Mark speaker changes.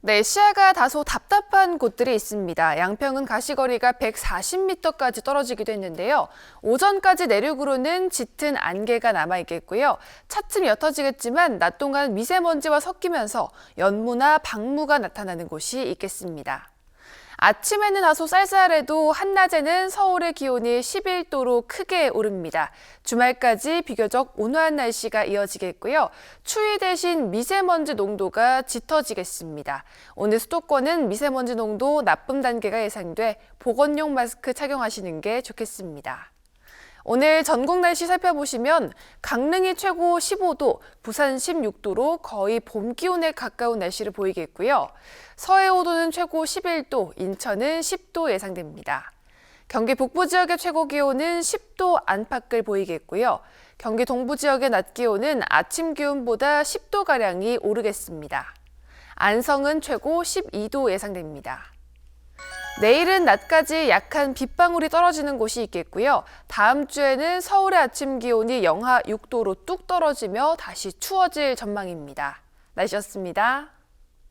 Speaker 1: 네, 시야가 다소 답답한 곳들이 있습니다. 양평은 가시거리가 140m까지 떨어지기도 했는데요. 오전까지 내륙으로는 짙은 안개가 남아 있겠고요. 차츰 옅어지겠지만 낮 동안 미세먼지와 섞이면서 연무나 방무가 나타나는 곳이 있겠습니다. 아침에는 다소 쌀쌀해도 한낮에는 서울의 기온이 11도로 크게 오릅니다. 주말까지 비교적 온화한 날씨가 이어지겠고요. 추위 대신 미세먼지 농도가 짙어지겠습니다. 오늘 수도권은 미세먼지 농도 나쁨 단계가 예상돼 보건용 마스크 착용하시는 게 좋겠습니다. 오늘 전국 날씨 살펴보시면 강릉이 최고 15도, 부산 16도로 거의 봄 기온에 가까운 날씨를 보이겠고요. 서해오도는 최고 11도, 인천은 10도 예상됩니다. 경기 북부 지역의 최고 기온은 10도 안팎을 보이겠고요. 경기 동부 지역의 낮 기온은 아침 기온보다 10도가량이 오르겠습니다. 안성은 최고 12도 예상됩니다. 내일은 낮까지 약한 빗방울이 떨어지는 곳이 있겠고요. 다음 주에는 서울의 아침 기온이 영하 6도로 뚝 떨어지며 다시 추워질 전망입니다. 날씨였습니다.